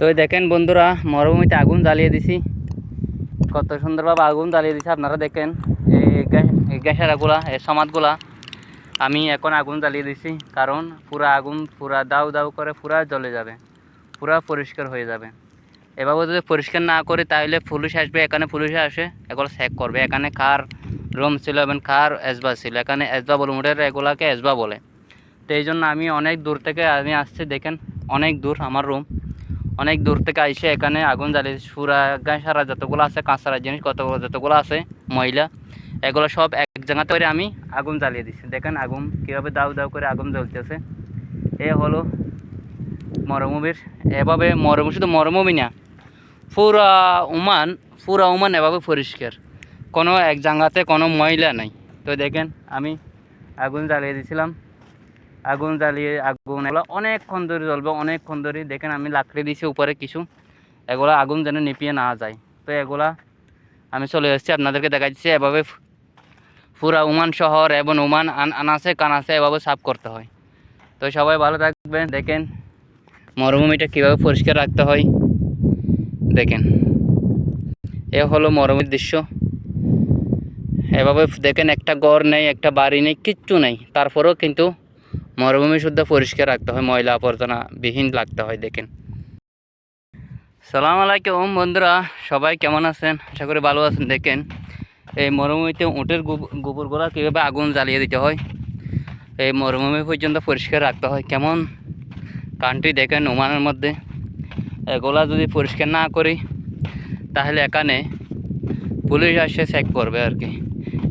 তো দেখেন বন্ধুরা, মরুভূমিতে আগুন জ্বালিয়ে দিছি। কত সুন্দরভাবে আগুন জ্বালিয়ে দিছি, আপনারা দেখেন। এই গ্যা- এই গ্যাসেরাগুলা, এই সমাজগুলা আমি এখন আগুন জ্বালিয়ে দিছি, কারণ পুরা আগুন পুরা দাউ দাউ করে পুরা জ্বলে যাবে, পুরা পরিষ্কার হয়ে যাবে। এভাবে যদি পরিষ্কার না করি, তাহলে পুলিশ আসবে, এখানে পুলিশ আসে, এগুলো চেক করবে। এখানে কার রুম ছিল এবং কার এসবা ছিল। এখানে এসবা বলে উঠে এগুলাকে এসবা বলে। তো এই জন্য আমি অনেক দূর থেকে, আমি আসছি, দেখেন, অনেক দূর আমার রুম। অনেক দূর থেকে আইসে এখানে আগুন জ্বালিয়ে পুরা সারা যতগুলো আছে কাঁচারা জিনিস, কতগুলো, যতগুলো আছে, ময়লা, এগুলো সব এক জায়গাতে করে আমি আগুন জ্বালিয়ে দিচ্ছি দেখেন আগুন কীভাবে দাউ দাউ করে আগুন জ্বলতেছে। এ হলো মরমভূমির এভাবে মরমভূমি শুধু মরমভূমি না, পুরা উমান পুরা উমান এভাবে পরিষ্কার। কোনো এক জায়গাতে কোনো ময়লা নাই। তো দেখেন আমি আগুন জ্বালিয়ে দিয়েছিলাম আগুন জ্বালিয়ে আগুন, এগুলো অনেকক্ষণ ধরে জ্বলবে, অনেকক্ষণ ধরে দেখেন, আমি লাকড়ি দিয়েছি উপরে কিছু। এগুলো আগুন যেন নিপিয়ে না যায়। তো এগুলা আমি চলে এসেছি, আপনাদেরকে দেখাচ্ছি এভাবে পুরা উমান শহর এবং উমান আন- আনাসে কানাসে এভাবে সাফ করতে হয়। তো সবাই ভালো থাকবেন। দেখেন, মরুভূমিটা কীভাবে পরিষ্কার রাখতে হয়। দেখেন, এ হলো মরুভূমির দৃশ্য। এভাবে দেখেন, একটা ঘর নেই, একটা বাড়ি নেই, কিচ্ছু নেই। তারপরেও কিন্তু মরুভূমি শুদ্ধ পরিষ্কার রাখতে হয়, ময়লা আবর্জনা বিহীন রাখতে হয়, দেখেন। সালাম আলাইকুম বন্ধুরা, সবাই কেমন আছেন? আশা করি ভালো আছেন, দেখেন। এই মরুভূমিতে উটের গোব- গোবরগুলা কীভাবে আগুন জ্বালিয়ে দিতে হয়? এই মরুভূমি পর্যন্ত পরিষ্কার রাখতে হয়, কেমন? কান্ট্রি দেখেন ওমানের মধ্যে। এগুলা যদি পরিষ্কার না করি, তাহলে এখানে পুলিশ আসে চেক করবে আর কি।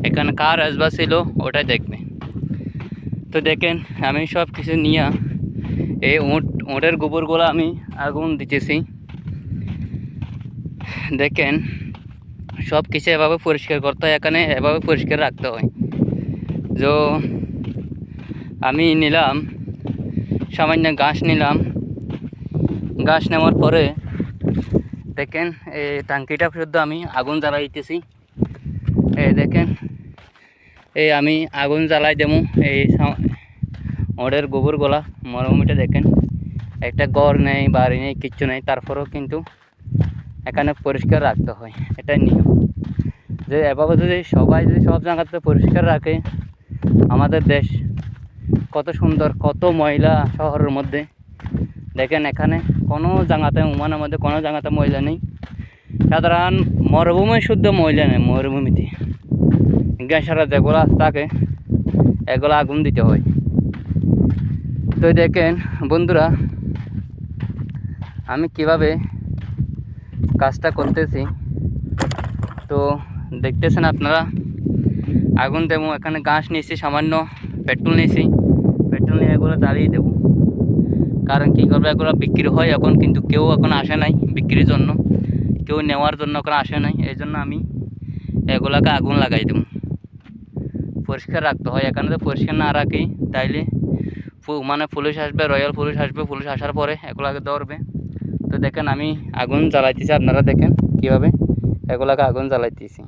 এখানে কার আসবা ছিল, ওটাই দেখবে। তো দেখেন, আমি সব কিছু নিয়ে এই উঁট, উঁটের গোবরগুলো আমি আগুন দিতেছি। দেখেন সব কিছু এভাবে পরিষ্কার করতে হয়, এখানে এভাবে পরিষ্কার রাখতে হয়। তো আমি নিলাম, সামান্য ঘাস নিলাম। ঘাস নেওয়ার পরে দেখেন, এই টাঙ্কিটা শুদ্ধ আমি আগুন জ্বালাইতেছি। এই দেখেন এই আমি আগুন জ্বালাই দেবো এই ওদের গোবর গোলা। মরুভূমিটা দেখেন। একটা ঘর নেই, বাড়ি নেই, কিচ্ছু নেই। তারপরেও কিন্তু এখানে পরিষ্কার রাখতে হয়। এটাই নিয়ম। যে এভাবে যদি সবাই যদি সব জায়গাতে পরিষ্কার রাখে, আমাদের দেশ কত সুন্দর, কত ময়লা শহরের মধ্যে। দেখেন এখানে কোনো জায়গাতে উমানের মধ্যে কোনো জায়গাতে ময়লা নেই। সাধারণ মরুভূমি শুদ্ধ ময়লা নেই, মরুভূমিতে। গ্যাসারা যেগুলো থাকে এগুলো আগুন দিতে হয়। তো দেখেন বন্ধুরা, আমি কীভাবে কাজটা করতেছি, তো দেখতেছেন আপনারা, আগুন দেবো, এখানে ঘাস নিয়েছি, সামান্য পেট্রোল নিয়েছি, পেট্রোল নিয়ে এগুলো জ্বালিয়ে দেবো। কারণ কী করবে, এগুলো বিক্রি হয় এখন, কিন্তু কেউ এখন আসে নাই বিক্রির জন্য। কেউ নেওয়ার জন্য এখন আসে নাই, এই জন্য আমি এগুলাকে আগুন লাগাই দেবো। পরিষ্কার রাখতে হয়। এখানে তো পরিষ্কার না রাখি তাইলে মানে পুলিশ আসবে, রয়্যাল পুলিশ আসবে, পুলিশ আসার পরে এগুলাকে ধরবে। তো দেখেন আমি আগুন জ্বালাইতেছি, আপনারা দেখেন কীভাবে এগুলাকে আগুন জ্বালাইতেছি।